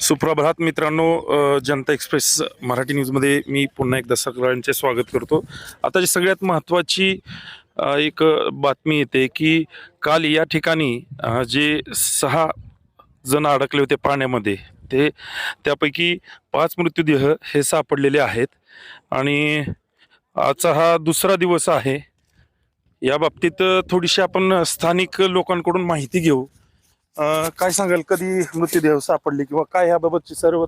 सुप्रभात मित्रांनो जनता एक्सप्रेस मराठी न्यूजमध्ये मी पुन्हा एकदा सगळ्यांचे स्वागत करतो. आता जी सगळ्यात महत्त्वाची एक बातमी येते की काल या ठिकाणी जे सहा जण अडकले होते पाण्यामध्ये ते त्यापैकी पाच मृत्यूदेह हे सापडलेले आहेत. आणि आजचा हा दुसरा दिवस आहे. या बाबतीत थोडीशी आपण स्थानिक लोकांकडून माहिती घेऊ. काय सांगाल कधी मृतदेह सापडले किंवा काय ह्याबाबतची सर्व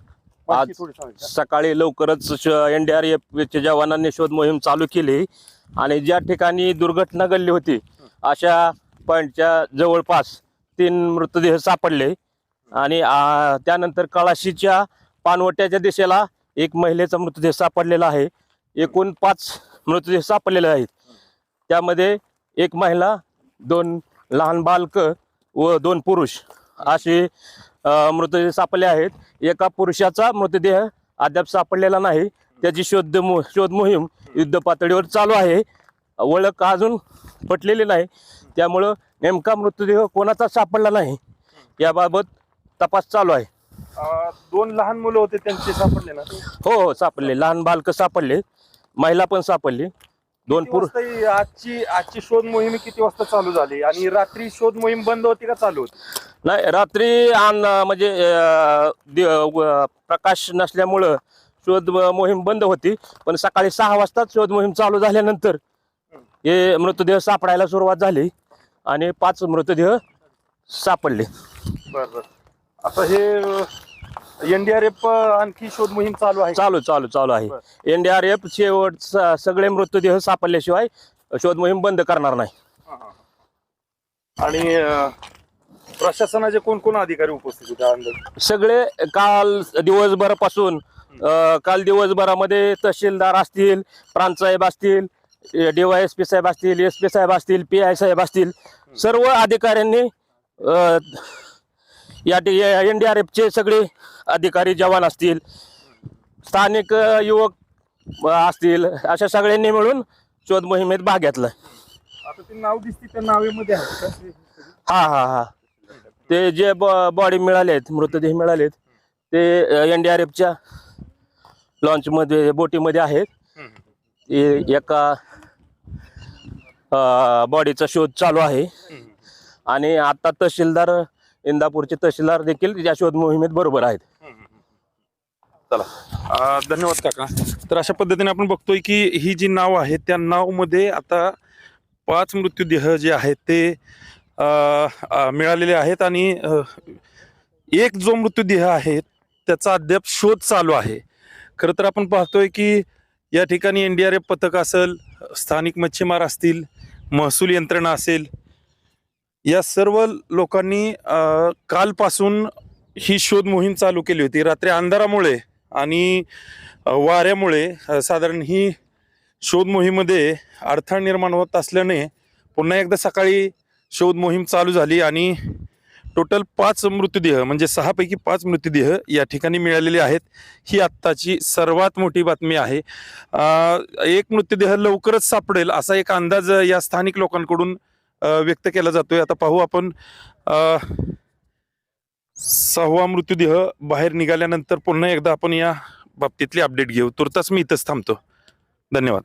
माहिती आज थोडी सांगाल? का? सकाळी लवकरच एन डी आर एफच्या जवानांनी शोध मोहीम चालू केली आणि ज्या ठिकाणी दुर्घटना घडली होती अशा पॉईंटच्या जवळपास तीन मृतदेह सापडले. आणि आ, त्यानंतर कळाशीच्या पानवट्याच्या दिशेला एक महिलेचा मृतदेह सापडलेला आहे. एकूण पाच मृतदेह सापडलेले आहेत. त्यामध्ये एक महिला दोन लहान बालक व दोन पुरुष असे मृतदेह सापडले आहेत. एका पुरुषाचा मृतदेह अद्याप सापडलेला नाही. त्याची शोध मो शोध मोहीम युद्ध पातळीवर चालू आहे. ओळख अजून पटलेली नाही. त्यामुळं नेमका मृतदेह कोणाचा सापडला नाही याबाबत तपास चालू आहे. दोन लहान मुलं होते त्यांचे सापडले ना? हो हो सापडले. लहान बालकं सापडले. महिला पण सापडली. दोन पुरुष वाजता ही आजची आजची शोध मोहीम किती वाजता चालू झाली? आणि रात्री शोध मोहीम बंद होती का चालू होती? नाही रात्री आन म्हणजे अं, दि- अं, प्रकाश नसल्यामुळं शोध मोहीम बंद होती. पण सकाळी सहा वाजताच शोध मोहीम चालू झाल्यानंतर हे मृतदेह सापडायला सुरुवात झाली आणि पाच मृतदेह सापडले. बर बर. आता हे एनडीआरएफ आणखी शोध मोहीम चालू आहे? चालू चालू चालू आहे. एनडीआरएफ शेवट स- सगळे मृतदेह सापडल्याशिवाय शोध मोहीम बंद करणार नाही. आणि अ, प्रशासनाचे कोण कोण अधिकारी उपस्थित होते अंदाज सगळे काल दिवसभरापासून अ, काल दिवसभरामध्ये तहसीलदार असतील प्रांतसाहेब असतील डीवायएस पी साहेब असतील एस पी साहेब असतील पी आय साहेब असतील सर्व अधिकाऱ्यांनी अ, या एन डी आर एफचे सगळे अधिकारी जवान असतील स्थानिक युवक असतील अशा सगळ्यांनी मिळून शोध मोहिमेत भाग घेतला आता ते नाव दिसते त्या नावेमध्ये? हा हा हा ते जे बॉडी मिळाले आहेत मृतदेह मिळाले आहेत ते एन डी आर एफच्या लॉन्चमध्ये बोटीमध्ये आहेत एका बॉडीचा शोध चालू आहे. आणि आता तहसीलदार इंदापूरचे तहसीलदार देखील या शोध मोहिमेत बरोबर आहेत. चला. धन्यवाद काका. तर अशा पद्धतीने आपण बघतोय की ही जी नाव आहे त्या नावमध्ये आता पाच मृत्यूदेह जे आहेत ते मिळालेले आहेत आणि एक जो मृत्यूदेह आहे त्याचा अद्याप शोध चालू आहे. खरं तर आपण पाहतोय की या ठिकाणी एन डी आर एफ पथक असेल स्थानिक मच्छीमार असतील महसूल यंत्रणा असेल या सर्व लोकांनी कालपासून ही शोध मोहीम चालू केली होती. रात्री अंधारामुळे आणि वाऱ्यामुळे साधारण ही शोध मोहीममध्ये अडथळा निर्माण होत असल्याने पुन्हा एकदा सकाळी शोध मोहीम चालू झाली आणि टोटल पाच मृतदेह म्हणजे सहापैकी पाच मृतदेह या ठिकाणी मिळालेले आहेत. ही आत्ताची सर्वात मोठी बातमी आहे. एक मृतदेह लवकरच सापडेल असा एक अंदाज या स्थानिक लोकांकडून व्यक्त केला जातोय. आता पाहू आपण सहावा मृत्यूदेह बाहेर निघाल्यानंतर पुन्हा एकदा आपण या बाबतीतली अपडेट घेऊ. तुर्तास मी इथंच थांबतो. धन्यवाद.